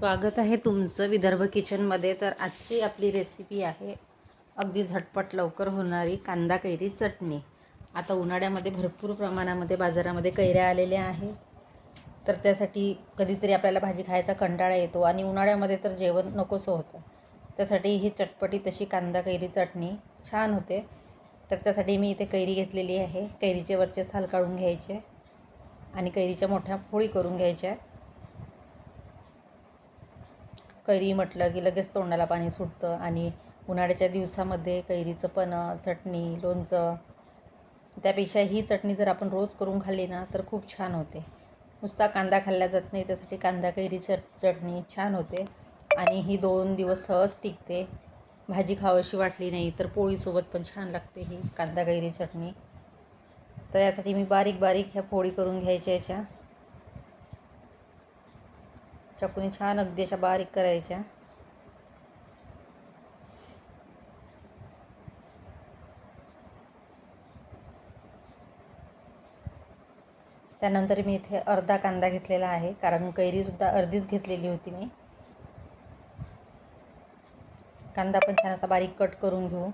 स्वागत आहे तुमचं विदर्भ किचनमध्ये. तर आजची आपली रेसिपी आहे अगदी झटपट लवकर होणारी कांदा कैरी चटणी. आता उन्हाळ्यामध्ये भरपूर प्रमाणामध्ये बाजारामध्ये कैऱ्या आलेल्या आहेत. तर त्यासाठी कधीतरी आपल्याला भाजी खायचा कंटाळा येतो आणि उन्हाळ्यामध्ये तर जेवण नकोसं होतं. त्यासाठी ही चटपटी तशी कांदा कैरी चटणी छान होते. तर त्यासाठी मी इथे कैरी घेतलेली आहे. कैरीचे वरचे साल काढून घ्यायचे आणि कैरीच्या मोठ्या पोळी करून घ्यायच्या. कैरी म्हटलं की लगेच तोंडाला पाणी सुटतं आणि उन्हाळ्याच्या दिवसामध्ये कैरीचं पण चटणी लोणचं त्यापेक्षा ही चटणी जर आपण रोज करून खाल्ली ना तर खूप छान होते. नुसता कांदा खाल्ला जात नाही त्यासाठी कांदा कैरी चट चटणी छान होते. आणि ही दोन दिवस सहज टिकते. भाजी खावीशी वाटली नाही तर पोळीसोबत पण छान लागते ही कांदा कैरी चटणी. तर यासाठी मी बारीक बारीक ह्या पोळी करून घ्यायच्या याच्या. चाकूने छान अगदी अशा बारीक करायच्या. त्यानंतर मी इथे अर्धा कांदा घेतलेला आहे. कारण कैरीसुद्धा अर्धीच घेतलेली होती मी. कांदा पण छान असा बारीक कट करून घेऊ.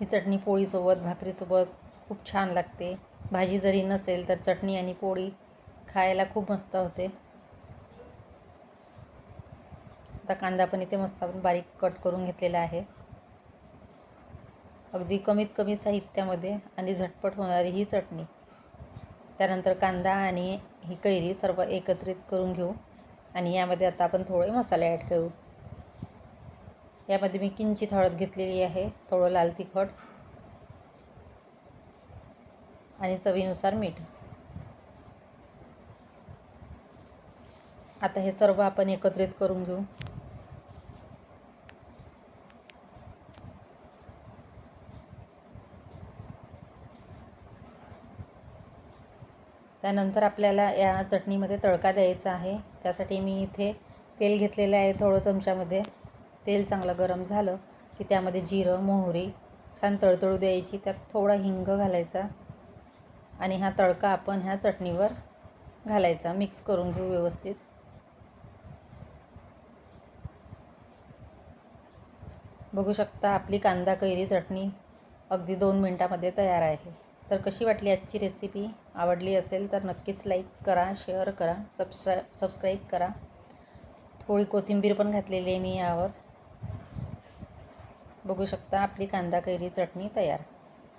ही चटणी पोळीसोबत भाकरीसोबत खूप छान लागते. भाजी जरी नसेल तर चटणी आणि पोळी खायला खूप मस्त होते. आता कांदा पण इथे मस्त आपण बारीक कट करून घेतलेला आहे. अगदी कमीत कमी साहित्यामध्ये आणि झटपट होणारी ही चटणी. त्यानंतर कांदा आणि ही कैरी सर्व एकत्रित करून घेऊ. आणि यामध्ये आता आपण थोडे मसाले ॲड करू. यामध्ये मी किंचित हळद घेतलेली आहे थोडं लाल तिखट आणि चवीनुसार मीठ. आता हे सर्व आपण एकत्रित करून घेऊ. त्यानंतर आपल्याला या चटणीमध्ये तडका द्यायचा आहे. त्यासाठी मी इथे तेल घेतलेलं आहे थोडं चमच्यामध्ये. तेल चांगलं गरम झालं की त्यामध्ये जिरं मोहरी छान तळतळू द्यायची त्यात थोडा हिंग घालायचा आणि हा तडका आपण ह्या चटणीवर घालायचा. मिक्स करून घेऊ व्यवस्थित. बघू शकता आपली कांदा कैरी चटणी अगदी दोन मिनटामध्ये तयार आहे. तर कशी वाटली आजची रेसिपी आवडली असेल तर नक्कीच लाईक करा शेअर करा सबस्क्रा सबस्क्राईब करा. थोडी कोथिंबीर पण घातलेली आहे मी यावर. बघू शकता आपली कांदा कैरी चटणी तयार.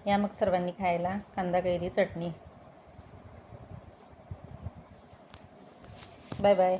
या मग सर्वांनी खायला कांदा कैरी चटणी. Bye bye.